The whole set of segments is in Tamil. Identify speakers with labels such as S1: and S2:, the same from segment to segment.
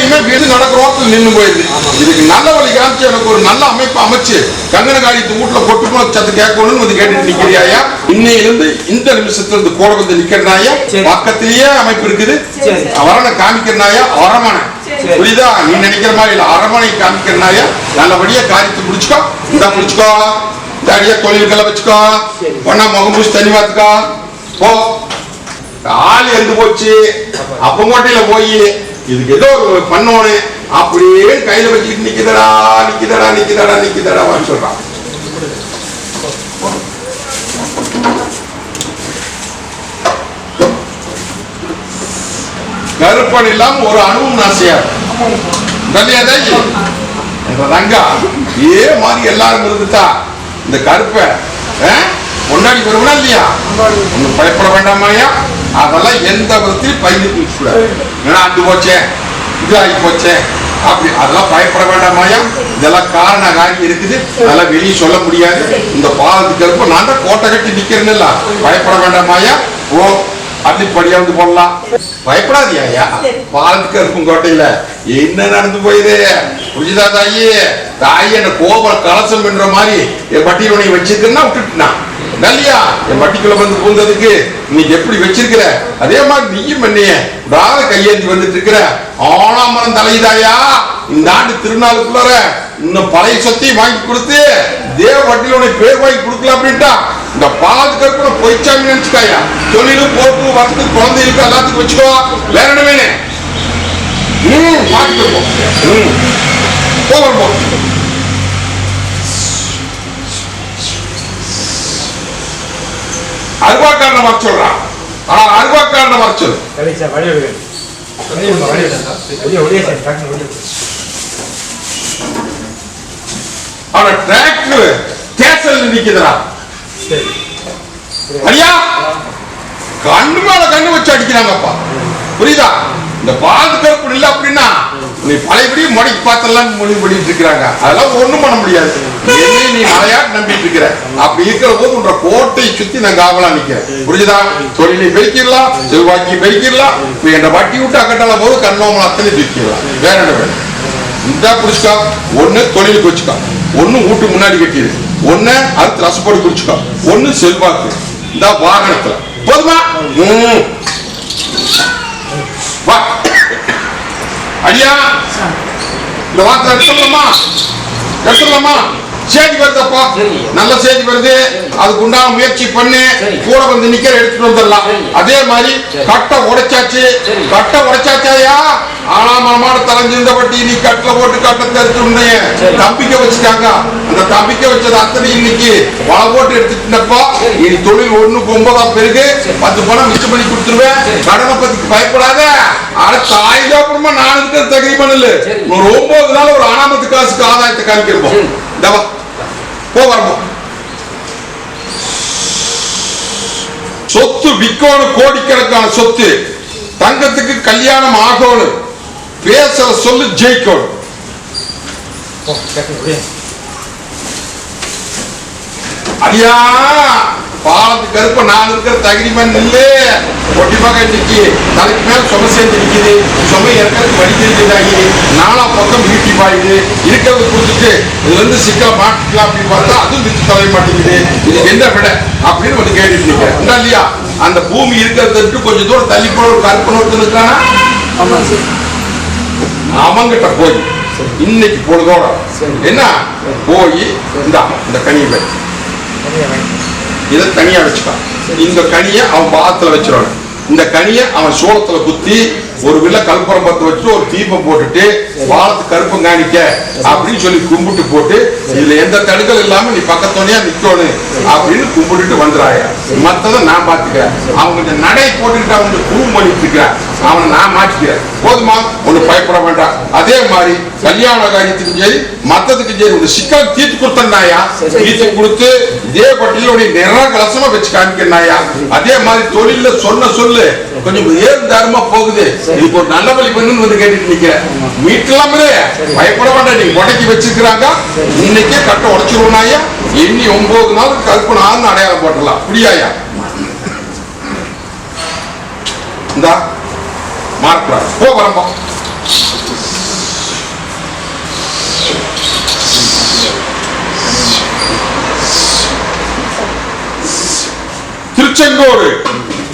S1: அத்தனையுமே வீடு நடக்கிற ரோட்டில் நின்று போயிடுது. இதுக்கு நல்ல வழி காமிச்சு எனக்கு ஒரு நல்ல அமைப்பு அமைச்சு கங்கனகாரியத்து வீட்டுல கொட்டு போல சத்து கேட்கணும்னு வந்து கேட்டுட்டு நிக்கிறியா இன்னையிலிருந்து இந்த நிமிஷத்துல இருந்து கூட வந்து நிக்கிறனாயா. பக்கத்திலேயே அமைப்பு இருக்குது.
S2: சரி.
S1: அவரை காமிக்கிறனாயா அரமனை. புரியுதா? நீ நினைக்கிற மாதிரி இல்ல அரமனை காமிக்கிறனாயா நல்லபடியா காரியத்தை முடிச்சுக்கோ. இந்த முடிச்சுக்கோ. இந்த அடியா தொழில்களை வச்சுக்கோ. பொண்ணா முகம் பூசி தண்ணி பார்த்துக்கோ போ. ஆள் எந்து போச்சு. அப்பங்கோட்டையில போய் இதுக்கு ஏதோ ஒரு பண்ணோன்னு அப்படியே கையில வச்சுக்கிட்டு நிக்குதடா நிக்குதடா நிக்குதடா நிக்குதடா சொல்றான். கருப்பன் இல்லாம ஒரு அணுவும் நாசியா ரங்கா இதே மாதிரி எல்லாரும் இருந்துட்டா இந்த கருப்பை முன்னாடி வருவனா இல்லையா? ஒன்னும் பயப்பட வேண்டாமாயா அதெல்லாம் எந்த விதத்திலும் பயிர் கூடாது ஏன்னா அது போச்சே இது ஆகி போச்சே. அப்படி அதெல்லாம் பயப்பட வேண்டாமாயா இதெல்லாம் காரண காரியம் இருக்குது. அதெல்லாம் வெளியே சொல்ல முடியாது. இந்த பாலத்துக்கு கருப்பு நான் தான் கோட்டை கட்டி நிக்கிறேன்னு பயப்பட வேண்டாமாயா ஓ அள்ளிப்படியா வந்து போடலாம். பயப்படாதியா பாலத்துக்கு இருக்கும் கோட்டையில. என்ன நடந்து போயுது? புரியுதா தாயி? தாயி என்ன கோபம் கலசம் பண்ற மாதிரி பட்டியல் உன்னை வச்சிருக்கேன்னா விட்டுட்டுனா? நல்லியா என் வட்டிக்குள்ள வந்து பூந்ததுக்கு நீ எப்படி வச்சிருக்கிற? அதே மாதிரி நீயும் என்னைய விடாத கையேந்தி வந்துட்டு இருக்கிற ஆனாமரம் தலையுதாயா? இந்த ஆண்டு திருநாளுக்குள்ளார இன்னும் பழைய சொத்தையும் வாங்கி கொடுத்து தேவ வட்டியில் உனக்கு பேர் வாங்கி கொடுக்கலாம் அப்படின்ட்டா இந்த பாலத்து கூட பொய்ச்சாமி நினைச்சுக்காயா? தொழிலும் போக்கு வரத்து குழந்தைகளுக்கு எல்லாத்துக்கும் வச்சுக்கோ. வேற என்ன வேணும்? ம் பார்த்துட்டு இருப்போம் ம். போவோம். அருவாக்காரனை வர சொல்றான் ஆனா அருவாக்காரனை வர சொல்லு. அவன டிராக்டர் ஸ்டேஷன்ல நிக்குதுடா. ஐயா கண்ணு மேல கண்ணு வச்சு அடிக்கிறாங்கப்பா. புரியுதா? இந்த பால் கருப்பு இல்ல அப்படின்னா நீ பழையபடி முடக்கி பார்த்தெல்லாம் முடிவு பண்ணிட்டு இருக்கிறாங்க அதெல்லாம் ஒண்ணும் பண்ண முடியாது. என்னை நீ மலையாட்டு நம்பிட்டு இருக்கிற அப்படி இருக்கிற போது உன்ற கோட்டை சுத்தி நான் காவலா நிக்கிறேன். புரிஞ்சுதா? தொழிலை பெருக்கிடலாம் செல்வாக்கி பெருக்கிடலாம் இப்ப என்ன வட்டி விட்டு அக்கட்டால போது கண்ணோமல அத்தனை தூக்கிடலாம். வேற என்ன வேணும் இந்த புடிச்சுக்கா. ஒண்ணு தொழிலுக்கு வச்சுக்கா. ஒண்ணு வீட்டு முன்னாடி கட்டிடு. ஒண்ணு அடுத்து ரசப்போடு குடிச்சுக்கா ஒண்ணு செல்வாக்கு. இந்த வாகனத்துல. போதுமா? வா. ஐயா இந்த வார்த்தை எடுத்துடலாமா எடுத்துடலாமா செய்தி வருதப்பா. நல்ல செய்தி வருது அதுக்கு உண்டான முயற்சி பண்ணு. கூட வந்து நிக்கிற எடுத்துட்டு வந்துடலாம். அதே மாதிரி. கட்டை உடைச்சாச்சு. கட்டை உடைச்சாச்சாயா ஆனா மனமான தலைஞ்சிருந்த பட்டி நீ கட்டில போட்டு கட்டை தெரிச்சு
S2: சரி.
S1: தம்பிக்க வச்சுட்டாங்க அந்த தம்பிக்க வச்சது அத்தனை இன்னைக்கு வலை போட்டு எடுத்துட்டப்பா. இனி தொழில் ஒண்ணுக்கு ஒன்பதா பெருகு
S2: சரி.
S1: பத்து பணம் மிச்சம் பண்ணி கொடுத்துருவேன். கடனை பத்தி பயப்படாத ஆனா தாய் அப்புறமா நான் இருக்கிற தகுதி பண்ணல. ஒரு ஒன்பது நாள் ஒரு அனாமத்து காசுக்கு ஆதாயத்தை காமிக்கிறோம்
S2: சரி.
S1: தவா போ வரணும் சொத்து விக்கோணும் கோடிக்கணக்கான சொத்து. தங்கத்துக்கு கல்யாணம் ஆகணும் பேசுற சொல்லு ஜெயிக்கணும் ஐயா பாலத்து கருப்ப நான் இருக்கிற தகுதி மண் இல்ல ஒட்டிப்பாக இன்னைக்கு தலைக்கு மேல சுமை சேர்ந்து நிக்குது. சுமை இறக்கிறது வழி தெரிஞ்சதாகி. நாலா பக்கம் ஈட்டி பாயுது. இருக்கிறது கொடுத்துட்டு இதுல இருந்து சிக்கல மாட்டிக்கலாம் அப்படின்னு பார்த்தா அதுவும் வித்து தொலைய மாட்டேங்குது. இது என்ன விட? அப்படின்னு வந்து கேட்டுட்டு நிக்கிறேன் உண்டா இல்லையா? அந்த பூமி இருக்கிறத விட்டு கொஞ்சம் தூரம் தள்ளி போன ஒரு கருப்பன் ஒருத்தன் இருக்கானா? அவங்கிட்ட போய் இன்னைக்கு பொழுதோட. என்ன? போய் இந்த இந்த இதை
S2: தனியாக வாங்கி
S1: இந்த கனியை அவன் பாகத்தில் வச்சிருவாங்க இந்த கனியை அவன் சோளத்தில் குத்தி ஒரு வில்ல கல்புரம் பத்து வச்சு ஒரு தீபம் போட்டுட்டு வாழத்து கருப்பு காணிக்க அப்படின்னு சொல்லி கும்பிட்டு போட்டு இதுல எந்த தடுக்கல் இல்லாம நீ பக்கத்தோனையா நிக்கணும் அப்படின்னு கும்பிட்டுட்டு வந்துறாயா மத்ததை நான் பாத்துக்கிறேன் அவங்க இந்த நடை போட்டுக்கிட்டு அவங்க குரூம் பண்ணிட்டுருக்கிறேன் அவனை நான் மாற்றிக்கிறேன் போதுமா? ஒண்ணு பயப்பட வேண்டாம். அதே மாதிரி கல்யாண காரியத்துக்கும் சரி மத்ததுக்கும் சரி உங்க சிக்கல் தீர்த்து கொடுத்தனாயா தீர்த்து கொடுத்து இதே பட்டியல உடைய நிற கலசமா வச்சு காமிக்கிறாயா அதே மாதிரி தொழில சொன்ன சொல்லு. கொஞ்சம் ஏறுதாரமா போகுது. இதுக்கு ஒரு நல்ல வழி பண்ணுன்னு வந்து கேட்டுட்டு நிக்கிறேன் மீட்டலாமே பயப்பட வேண்டாம். நீங்க உடக்கி வச்சிருக்கிறாங்க. இன்னைக்கே கட்ட உடைச்சிருவோம்னாயா எண்ணி ஒன்பது நாள் கருப்பு நாள்னு அடையாளம் போட்டலாம் அப்படியாயா இந்தா மார்க்ரா போ வரம்போ திருச்செங்கோடு.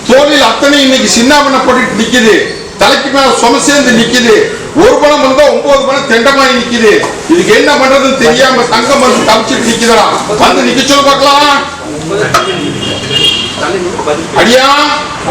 S1: தோளில் அத்தனை இன்னைக்கு சின்னாபண்ணப்பட்டு நிக்குது. தலைக்கு மேல சும சேர்ந்து நிக்குது. ஒரு பணம் வந்தா ஒன்பது பணம் தெண்டமாயி நிக்குது. இதுக்கு என்ன பண்றதுன்னு தெரியாம தங்கம் வந்து தவிச்சிட்டு நிக்குதுடா. வந்து நிக்க சொல்ல பார்க்கலாம். அடியா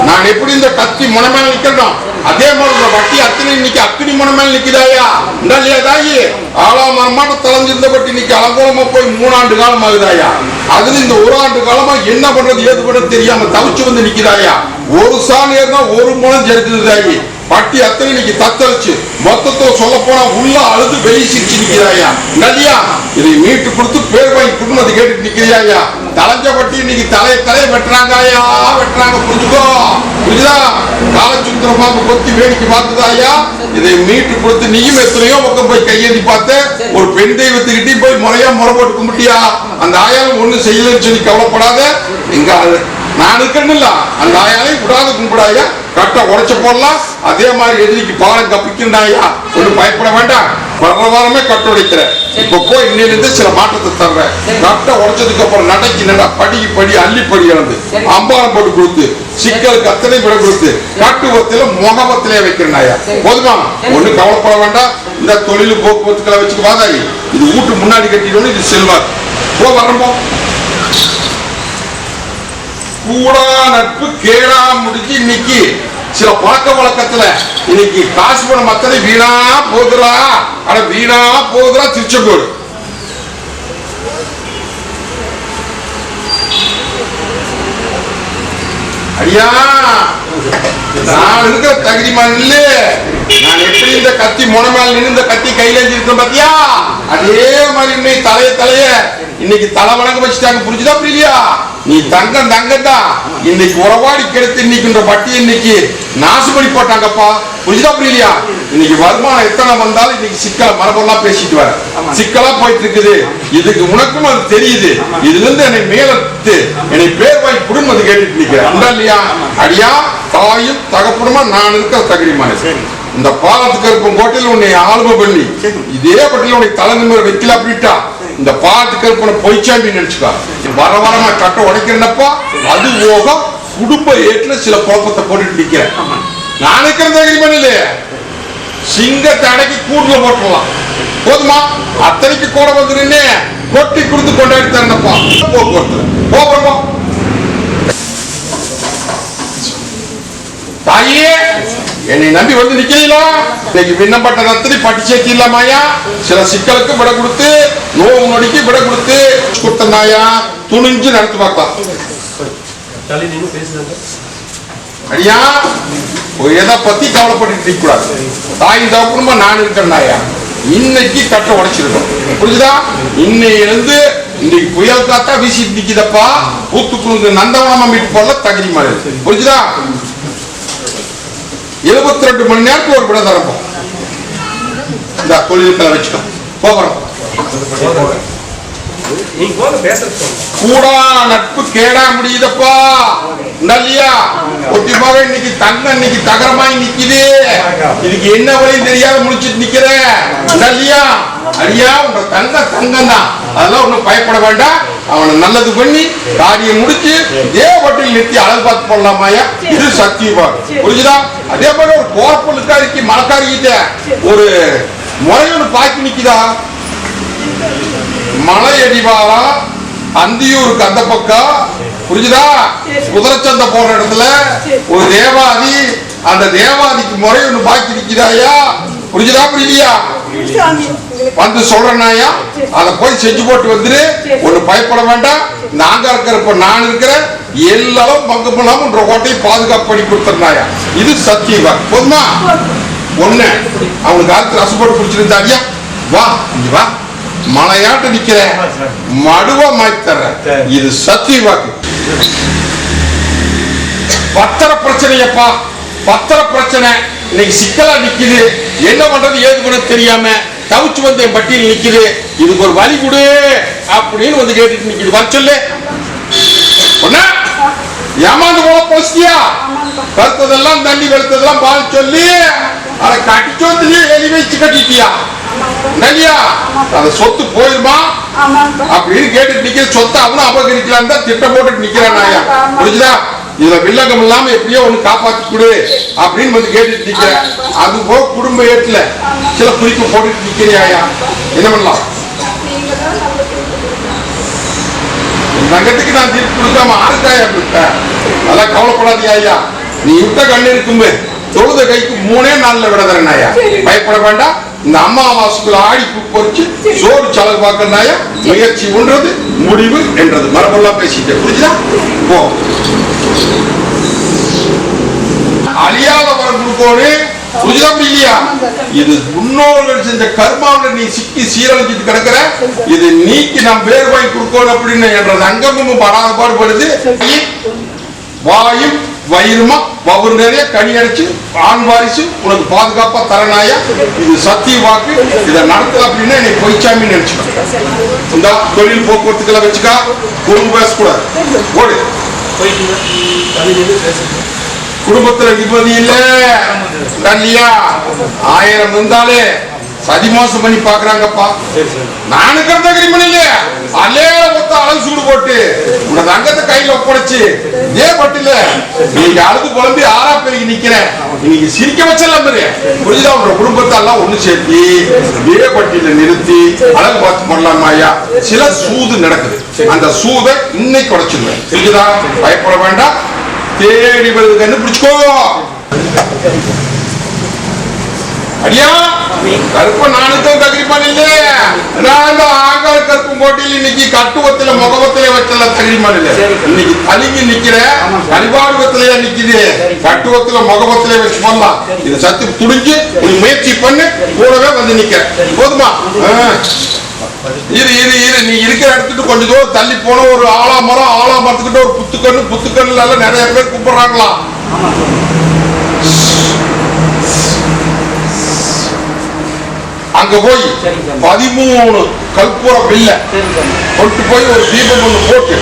S1: நான் எப்படி இந்த கத்தி முனை நிக்கிறோம் அதே மாதிரி இந்த வட்டி அத்தனை இன்னைக்கு அக்கினி மனமேல் மேல நிக்குதாயா? இல்லையா தாயி? ஆளாம் மரமாட்ட தலைஞ்சிருந்த பட்டி இன்னைக்கு அலங்கோலமா போய் மூணாண்டு காலம் ஆகுதாயா? அதுல இந்த ஒரு ஆண்டு காலமா என்ன பண்றது ஏது பண்றது தெரியாம தவிச்சு வந்து நிக்குதாயா? ஒரு சாணி ஏறினா ஒரு மூலம் ஜெருக்குது தாயி. பட்டி அத்தனை இன்னைக்கு தத்தளிச்சு மொத்தத்தோ சொல்ல போனா உள்ள அழுது வெளியே சிரிச்சு நிக்கிறாயா நதியா இதை மீட்டு கொடுத்து பேர் வாங்கி கொடுன்னு அதை கேட்டு நிக்கிறியாயா தலைஞ்ச பட்டி இன்னைக்கு தலையை தலையை வெட்டுறாங்கயா? வெட்டுறாங்க புரிஞ்சுக்கோ? புரிஞ்சுதா? காலச்சுத்திரமாக கொத்தி வேடிக்கை பார்த்துதாயா இதை மீட்டு கொடுத்து நீயும் எத்தனையோ பக்கம் போய் கையேந்தி பார்த்த ஒரு பெண் தெய்வத்துக்கிட்டே போய் முறையா முறை போட்டு கும்பிட்டியா? அந்த ஆயாலும் ஒண்ணும் செய்யலன்னு சொல்லி கவலைப்படாத. இங்க நான் இருக்கேன்னுல அந்த ஆயாலையும் விடாத கும்பிடாயா கட்ட உடைச்ச போடலாம். அதே மாதிரி எதிரிக்கு பாலம் கப்பிக்கின்றாயா? ஒன்றும் பயப்பட வேண்டாம். வர வாரமே கட்ட உடைக்கிற இப்ப போய் இன்னிலிருந்து சில மாற்றத்தை தர்றேன். கட்ட உடைச்சதுக்கு அப்புறம் நடக்கி நட படிக்கு படி அள்ளி படி இழந்து. அம்பாரம் போட்டு கொடுத்து சிக்கலுக்கு அத்தனை விட கொடுத்து கட்டுவத்தில முகமத்திலே வைக்கிறனாயா? போதுமா? ஒண்ணு கவலைப்பட வேண்டாம். இந்த தொழில் போக்குவரத்துக்களை வச்சுக்க வாதாரி இது வீட்டு முன்னாடி கட்டிடணும் இது செல்வார் போ வரம்போ. கூடா நட்பு கேடா முடிஞ்சு இன்னைக்கு. சில பழக்க வழக்கத்துல இன்னைக்கு காசு பண்ண மத்தனை வீணா போகுதுடா. ஆனா வீணா போகுதுடா திருச்செங்கோடு அடியா நான் இருக்கிற தகுதி இல்ல நான் எப்படி இந்த கத்தி முனை மேல நின்னு இந்த கத்தி கையில இருக்கேன் பாத்தியா? அதே மாதிரி இன்னைக்கு தலைய தலைய இன்னைக்கு தலை வணங்க வச்சுட்டாங்க. புரிஞ்சுதா புரியலையா? நீ தங்கம் தங்கம்டா இன்னைக்கு உறவாடி கெடுத்து இன்னைக்கு இந்த வட்டி இன்னைக்கு நாசு பண்ணி போட்டாங்கப்பா. புரிஞ்சுதா புரியலையா? இன்னைக்கு வருமானம் எத்தனை வந்தாலும் இன்னைக்கு சிக்கல மரபெல்லாம் பேசிட்டு வர. சிக்கலா போயிட்டு இருக்குது இதுக்கு உனக்கும் அது தெரியுது. இதுல இருந்து என்னை மேலத்து என்னை பேர் வாங்கி குடும்பம் அது கேட்டுட்டு நிக்கிறேன் இல்லையா? அடியா தாயும் தகப்பனுமா நான் இருக்கிற தகுதிமான இந்த பாலத்துக்கு இருக்கும் கோட்டையில் உன்னை ஆளுமை பண்ணி இதே பட்டியல உன்னை தலை நிமிர வைக்கல அப்படின்ட்டா. இந்த பாலத்துக்கு இருப்பன பொய்ச்சாண்டி நினைச்சுக்கா. வர வரமா கட்ட உடைக்கிறனப்பா. அது போக குடும்ப ஏட்டுல சில குழப்பத்தை போட்டுட்டு நிக்கிறேன் நான் இருக்கிற தகுதிமான இல்லையே சிங்கத்தை அடக்கி கூண்டுல போட்டுடலாம். போதுமா? அத்தனைக்கு கூட வந்து நின்று கொட்டி கொடுத்து கொண்டாடி தரணும்ப்பா போக்குவரத்து போகிறோம் தாயே என்னை நம்பி வந்து நிக்கிறீங்களா இன்னைக்கு விண்ணப்பட்ட ரத்தனை பட்டி சேர்த்தி இல்லாமாயா சில சிக்கலுக்கு விட கொடுத்து நோவு நொடிக்கு விட கொடுத்து கொடுத்தனாயா துணிஞ்சு நடத்து பார்க்கலாம் அடியா எதை பத்தி கவலைப்பட்டு கூடாது. தாய் தகப்பனுமா நான் இருக்கிறனாயா இன்னைக்கு கட்ட உடைச்சிருக்கோம். புரிஞ்சுதா? இன்னையிலிருந்து இன்னைக்கு புயல் காத்தா வீசிட்டு நிக்குதப்பா. பூத்துக்குழுந்து நந்தவனமா மீட்டு போல தகுதி மாதிரி புரிஞ்சுதா? எழுபத்தி ரெண்டு மணி நேரத்துக்கு ஒரு விட தரப்போம். இந்த தொழிலுக்களை வச்சுக்கோ. போகிறோம்
S2: நீங்க போங்க பேசுறது சொல்லுங்க
S1: கூடா நட்பு கேடா முடியுதப்பா. நல்லியா? ஒட்டிமாக இன்னைக்கு தங்க இன்னைக்கு தகரமாய் நிக்குது. இதுக்கு என்ன வழி தெரியாத முடிச்சிட்டு நிக்கிற? நல்லியா? அடியா உங்க தங்க தங்கம் தான் அதெல்லாம் ஒண்ணும் பயப்பட வேண்டாம். அவனை நல்லது பண்ணி காரியம் முடிச்சு இதே வட்டில் நிறுத்தி அழகு பார்த்து போடலாமாயா இது சத்தியமா புரிஞ்சுதா? அதே மாதிரி ஒரு கோரப்பொருளுக்காரிக்கு மலக்காரிக்கிட்ட ஒரு முறையோடு பாக்கி நிக்குதா? மலை அடிவாரா அந்தியூருக்கு அந்த பக்கம் புரிஞ்சுதா குதிரைச்சந்தை போற இடத்துல ஒரு தேவாதி அந்த தேவாதிக்கு முறை ஒண்ணு பாக்கி நிக்குதாயா? புரிஞ்சுதா புரியலையா? வந்து சொல்றேனாயா? அதை போய் செஞ்சு போட்டு வந்துரு. ஒண்ணு பயப்பட வேண்டாம். நாங்க இருக்கிறப்ப நான் இருக்கிறேன். எல்லாரும் பங்கு பண்ணாம உன்ற கோட்டையை பாதுகாப்பு பண்ணி கொடுத்துருந்தாயா இது சத்தியவா போதுமா? ஒண்ணு. அவனுக்கு அடுத்து ரசப்போட்டு குடிச்சிருந்தாடியா வா இங்க வா. மலையாட்டு நிக்கிற மடுவா மாத்தி தர்றேன் இது சத்திய வாக்கு. பத்திர பிரச்சனையப்பா. பத்திர பிரச்சனை. இன்னைக்கு சிக்கலா நிக்குது. என்ன பண்றது ஏது பண்ண தெரியாம தவிச்சு வந்து என் பட்டியல் நிக்குது. இதுக்கு ஒரு வழி கொடு அப்படின்னு வந்து கேட்டுட்டு நிக்குது. வர சொல்லு. ஏமாந்து போல போஸ்டியா? கருத்ததெல்லாம் தண்ணி வெளுத்ததெல்லாம் பால் சொல்லி. அதை கட்டிச்சோத்துலயே எழுதி வச்சு கட்டிட்டியா? இல்லையா அந்த சொத்து போயிருமா? அப்படின்னு கேட்டுட்டு நிக்கிற சொத்தை அவனும் அபகரிக்கலாம் தான் திட்டம் போட்டுட்டு நிக்கிறான் நாயா. புரிஞ்சுதா? இதுல வில்லங்கம் இல்லாம எப்படியோ ஒண்ணு காப்பாத்தி கொடு அப்படின்னு வந்து கேட்டுட்டு நிக்கிறேன் அது போக குடும்ப ஏட்டுல சில குறிப்பு போட்டுட்டு நிக்கிறியாயா என்ன பண்ணலாம்? தங்கத்துக்கு நான் தீர்ப்பு கொடுக்காம ஆருக்காயா கொடுத்த? அதெல்லாம் கவலைப்படாதீங்க ஐயா நீ விட்ட கண்ணு இருக்கும்பு. தொழுத கைக்கு மூணே நாள்ல விடதரேன் ஐயா பயப்பட வேண்டாம். இந்த அம்மாவாசுக்குள்ள ஆடி பொறிச்சு சோறு செலவு பார்க்கறாயா முயற்சி ஒன்றது முடிவு என்றது. மரபெல்லாம் பேசிட்டேன் புரிஞ்சுதா? போ. அழியாத வரம் கொடுக்கோனே புரிஞ்சுதா இல்லையா இது முன்னோர்கள் செஞ்ச கர்மாவில் நீ சிக்கி சீரழிஞ்சிட்டு கிடக்குற இது நீக்கி நாம் வேர்வாய் வாங்கி கொடுக்கணும் அப்படின்னு என்றது அங்கமும் படாத. பாடுபடுது வாயும் வயிறுமா வவுறு நிறைய கனி அடிச்சு ஆண் வாரிசு உனக்கு பாதுகாப்பா தரனாயா இது சத்திய வாக்கு. இதை நடத்தல அப்படின்னா என்னை பொய்ச்சாமி நினைச்சுக்கோ. இந்த தொழில் போக்குவரத்துக்கெல்லாம் வச்சுக்கா. குடும்ப பேசக்கூடாது. ஓடு. குடும்பத்துல நிம்மதி இல்ல. ஆயிரம் இருந்தாலே சதி மோசம் பண்ணி பாக்குறாங்கப்பா.
S2: சரி சரி.
S1: நானுக்கு இருந்த கிரிமன் இல்ல அல்லேல மொத்த அளவு சூடு போட்டு உன தங்கத்தை கையில ஒப்படைச்சு இதே பட்டில நீங்க அழுது புலம்பி ஆறா பெருகி நிக்கிறேன். இன்னைக்கு சிரிக்க வச்சலாம் பாரு. புரியுதா உங்க குடும்பத்தை எல்லாம் ஒண்ணு சேர்த்தி இதே பட்டியல நிறுத்தி அழகு பார்த்து பண்ணலாமா ஐயா? சில சூது நடக்குது. அந்த சூதை இன்னைக்கு உடைச்சிருவேன் புரியுதா பயப்பட வேண்டாம். தேடி வருது கண்டுபிடிச்சுக்கோ அடியா கருப்ப நானுக்கும் தகிரிப்பான் இல்ல நான் ஆங்கார கருப்பு போட்டியில் இன்னைக்கு கட்டுவத்தில முகவத்திலே வச்சல தகிரிப்பான் இல்ல இன்னைக்கு தலிங்கி நிக்கிற கரிபாடுவத்திலேயே நிக்குது. கட்டுவத்தில முகவத்திலே வச்சு பண்ணலாம் இது சத்து துணிஞ்சு நீ முயற்சி பண்ணு கூடவே வந்து நிக்க. போதுமா. இரு இரு இரு. நீ இருக்கிற இடத்துக்கு கொஞ்சம் தூரம் தள்ளி போன ஒரு ஆலா மரம் ஆலா மரத்துக்கிட்ட ஒரு புத்துக்கண்ணு புத்துக்கண்ணுல எல்லாம் நிறைய பேர் கூப்பிடுறாங்களா அங்க போய். பதிமூணு கற்பூர
S3: சாமி
S1: கொண்டு போய் ஒரு தீபம் ஒண்ணு போட்டு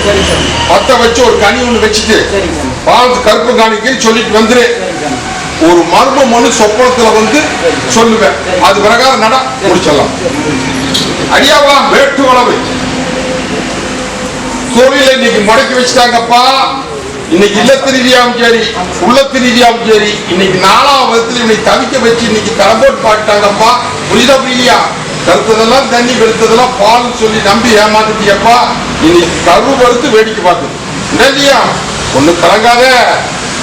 S1: பத்த வச்சு ஒரு கனி ஒண்ணு வச்சுட்டு பாலத்து கருப்பு காணிக்கைன்னு சொல்லிட்டு வந்துரு. ஒரு மர்ம மனு சொப்பனத்துல வந்து சொல்லுவேன். அது பிரகாரம் நட முடிச்சிடலாம். அடியாவலாம் வேட்டு வளவு. தொழில இன்னைக்கு முடக்கி வச்சுட்டாங்கப்பா. இன்னைக்கு இல்லத்து ரீதியாகவும் சரி உள்ளத்து ரீதியாகவும் சரி இன்னைக்கு நாலாம் விதத்துல இன்னைக்கு தவிக்க வச்சு இன்னைக்கு கடம்போட்டு பாட்டாங்கப்பா புரியுதா புரியலையா? கருத்ததெல்லாம் தண்ணி வெளுத்ததெல்லாம் பால்னு சொல்லி நம்பி ஏமாந்துட்டியப்பா இன்னைக்கு கரு வறுத்து வேடிக்கை பார்க்குது என்ன இல்லையா? ஒண்ணு கலங்காத.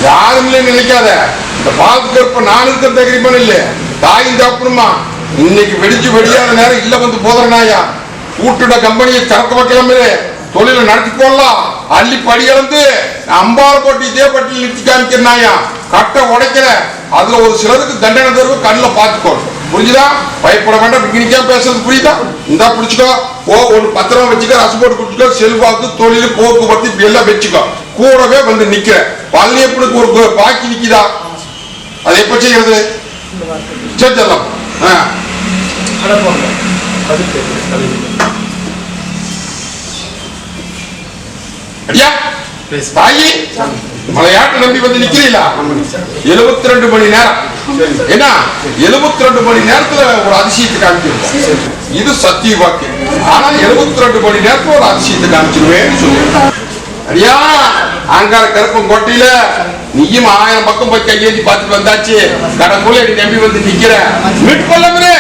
S1: யாரும் இல்லைன்னு நினைக்காத. இந்த பால் கருப்ப நான் இருக்கிற தகிரிப்பன் இல்ல. தாயும் சாப்பிடுமா? இன்னைக்கு வெடிச்சு வெடியாத நேரம் இல்ல வந்து போதுறனாயா கூட்டுட கம்பெனியை திறக்க வைக்கலாமே. தொழிலை நடத்தி போடலாம் அள்ளி படி இழந்து அம்பாள் போட்டு இதே பட்டியல் நிறுத்தி காமிக்கிறாயா கட்டை உடைக்கிற அதுல ஒரு சிலருக்கு தண்டனை தருவ கண்ணில் பார்த்துக்கோ. புரிஞ்சுதா? பயப்பட வேண்டாம். பிக்னிக்கா பேசுறது புரியுதா? இந்தா பிடிச்சுக்கோ. ஓ ஒரு பத்திரம் வச்சுக்கோ. ரசம் போட்டு குடிச்சுக்கோ. செல்வாக்கு தொழில் போக்குவரத்து இப்படி எல்லாம் வச்சுக்கோ. கூடவே வந்து நிக்கிற. பழனியப்பனுக்கு ஒரு பாக்கி நிக்குதா? அதை எப்ப செய்யறது? சரி செல்லம் ஆ.
S2: ஐயா
S1: தாயி மலையாட்டு நம்பி வந்து நிக்கிறீங்களா? எழுபத்தி ரெண்டு மணி நேரம். என்ன? எழுபத்தி ரெண்டு மணி நேரத்துல ஒரு அதிசயத்தை காமிச்சிருக்கோம். இது சத்திய வாக்கு ஆனா எழுபத்தி ரெண்டு மணி நேரத்துல ஒரு அதிசயத்தை காமிச்சிருவேன்னு சொல்லுவேன் அடியா ஆங்கார கருப்பம் கோட்டையில நீயும் ஆயிரம் பக்கம் போய் கையேந்தி பார்த்துட்டு வந்தாச்சு. கடற்குள்ள நீ நம்பி வந்து நிக்கிற மீட் கொள்ளமே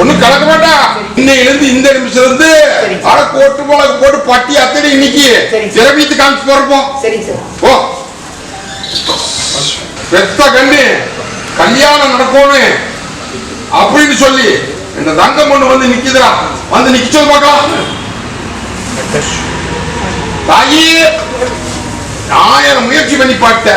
S1: ஒண்ணும் கலக்க மாட்டா. இன்னையில இருந்து இந்த நிமிஷம் இருந்து கோட்டு மிளகு போட்டு பட்டி அத்தனை இன்னைக்கு.
S3: சரி.
S1: திரவியத்து காமிச்சு போறப்போம் ஓ பெத்த கண்ணு கல்யாணம் நடக்கணும் அப்படின்னு சொல்லி இந்த தங்கம் ஒண்ணு வந்து நிக்குதுடா. வந்து நிக்க சொல்லு பார்க்கலாம். தாயி. ஆயிரம் முயற்சி பண்ணி பார்த்த.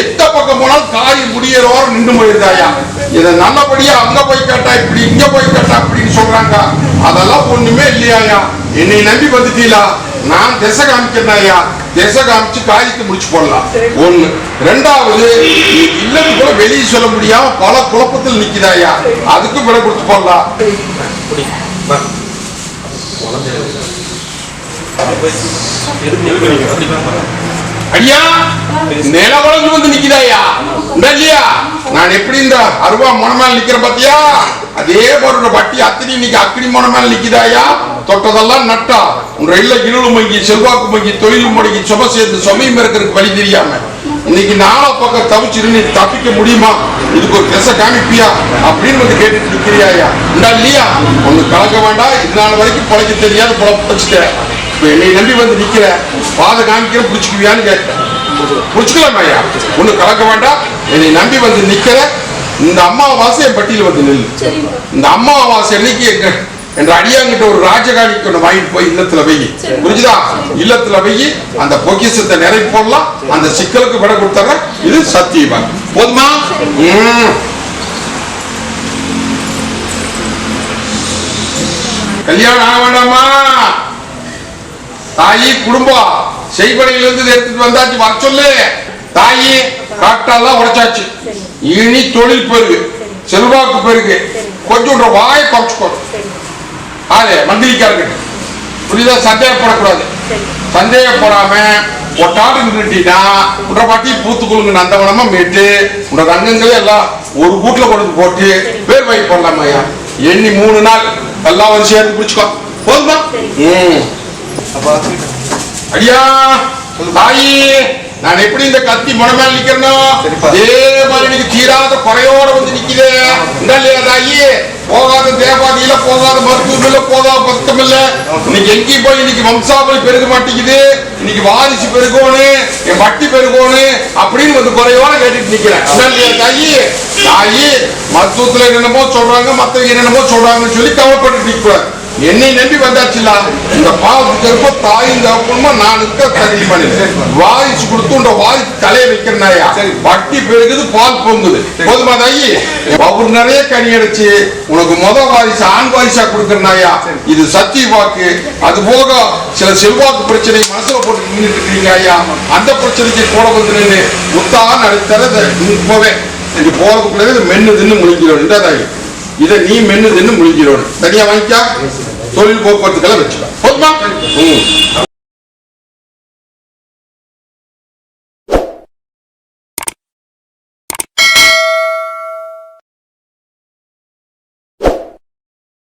S1: எத்த பக்கம் போனாலும் காய் முடியறோர் நின்று போயிருந்தாயா இதை நல்லபடியா அங்க போய் கேட்டா இப்படி இங்க போய் கேட்டா அப்படின்னு சொல்றாங்க. அதெல்லாம் ஒண்ணுமே இல்லையாயா? என்னை நம்பி வந்துட்டீங்களா? நான் திசை காமிக்கிறேன்யா? திசை காமிச்சு காரியத்தை முடிச்சு போடலாம். ஒண்ணு. ரெண்டாவது நீ கூட வெளியே சொல்ல முடியாம பல குழப்பத்தில் நிக்குதாயா அதுக்கும் விட கொடுத்து போடலாம்.
S2: குழந்தை
S1: ஐயா நில வளர்ந்து வந்து நிக்குதாயா இந்த இல்லையா? நான் எப்படி இந்த அருவா மொனமேல நிக்கிற பாத்தியா? அதே போல வட்டி அத்தனை இன்னைக்கு அக்கினி மொனமேல நிக்குதாயா தொட்டதெல்லாம் நட்டா. உன் ரயில்ல இருளு மங்கி செல்வாக்கு மங்கி தொழில் முடங்கி சும சேர்ந்து சுமையும் இருக்கிறதுக்கு வழி தெரியாம. இன்னைக்கு நாலா பக்கம் தவிச்சிரு நீ தப்பிக்க முடியுமா? இதுக்கு ஒரு திசை காமிப்பியா? அப்படின்னு வந்து கேட்டுட்டு இருக்கிறியா இந்த இல்லையா? ஒண்ணு கலக்க வேண்டாம் இதனால வரைக்கும் பழைக்க தெரியாத பொழப்பு இப்ப என்னை நம்பி வந்து நிக்கிற பாதை காமிக்கிற புடிச்சுக்குவியான்னு கேட்டேன். புடிச்சுக்கலாம் ஐயா. ஒண்ணு கலக்க வேண்டாம். என்னை நம்பி வந்து நிக்கிற இந்த அம்மாவாசை என் பட்டியல வந்து
S4: சரிப்பா
S1: இந்த அம்மாவாசை அன்னைக்கு எங்க என்ற அடியாங்கிட்ட ஒரு ராஜகாணிக்கு ஒண்ணு வாங்கிட்டு போய் இல்லத்துல வை. புரிஞ்சுதா? இல்லத்துல வை. அந்த பொக்கிஷத்தை நிறை போடலாம். அந்த சிக்கலுக்கு விட கொடுத்துறேன் இது சத்தியமா? போதுமா. கல்யாணம் ஆக வேண்டாமா? தாயி குடும்பம். செய்படையிலிருந்து இதை எடுத்துட்டு வந்தாச்சு வர சொல்லு. தாயி காட்டெல்லாம் உடைச்சாச்சு. இனி தொழில் பெருகு செல்வாக்கு பெருகு கொஞ்சம் வாயை குறைச்சுக்கோ அது மந்திரிக்காரங்க புரியுதா? சந்தேகப்படக்கூடாது. சந்தேகப்படாம ஒட்டாடு நின்றுட்டீங்கன்னா உன்ற பாட்டி பூத்துக்குழுங்க நந்தவனமா மீட்டு உன்ற ரங்கங்களே எல்லாம் ஒரு கூட்டுல கொண்டு போட்டு பேர் வாங்கி எண்ணி மூணு நாள் எல்லாம் வந்து சேர்ந்து பிடிச்சுக்கோ போதுமா? ம்.
S2: அப்பா.
S1: ஐயா தாயி நான் எப்படி இந்த கத்தி முனமேல நிக்கிறனோ. அதே மாதிரி இன்னைக்கு தீராத குறையோட வந்து நிக்குதே. இல்லையா தாயி? போகாத தேவாதியில போகாத மருத்துவம் இல்ல போகாத பத்தம் இல்ல இன்னைக்கு எங்கேயும் போய் இன்னைக்கு வம்சாவளி பெருக மாட்டேங்குது. இன்னைக்கு வாரிசு பெருகோனு என் வட்டி பெருகோனு அப்படின்னு வந்து குறையோட கேட்டுட்டு நிக்கிறேன். இல்லையா தாயி? தாயி மருத்துவத்துல என்னென்னமோ சொல்றாங்க மத்தவங்க என்னென்னமோ சொல்றாங்கன்னு சொல்லி கவலைப்பட்டு நிக்க கூடாது என்னை நம்பி வந்தாச்சுல இந்த பாவத்துக்கு இருப்ப தாயும் தகப்பனுமா நான் இருக்க தகுதி பண்ணி வாரிசு கொடுத்து உண்ட வாரிசு தலையை வைக்கிறனாயா வட்டி பெருகுது பால் பொங்குது. போதுமா தாயி? அவர் நிறைய கனி அடிச்சு உனக்கு முத வாரிசு ஆண் வாரிசா கொடுக்கறனாயா இது சத்திய வாக்கு. அது போக சில செல்வாக்கு பிரச்சனை மனசுல போட்டு நின்றுட்டு இருக்கீங்க ஐயா அந்த பிரச்சனைக்கு கூட வந்து நின்று முத்தா நடுத்தர இப்பவே இது போறதுக்குள்ளே மென்னு தின்னு முழிக்கிறோம். இந்த தாயி. இதை நீ மென்னு தின்னு முழிக்கிறோம் தனியா வாங்கிக்கா? தொழில் போக்குவரத்துக்கெல்லாம் வச்சுக்கலாம் போதுமா?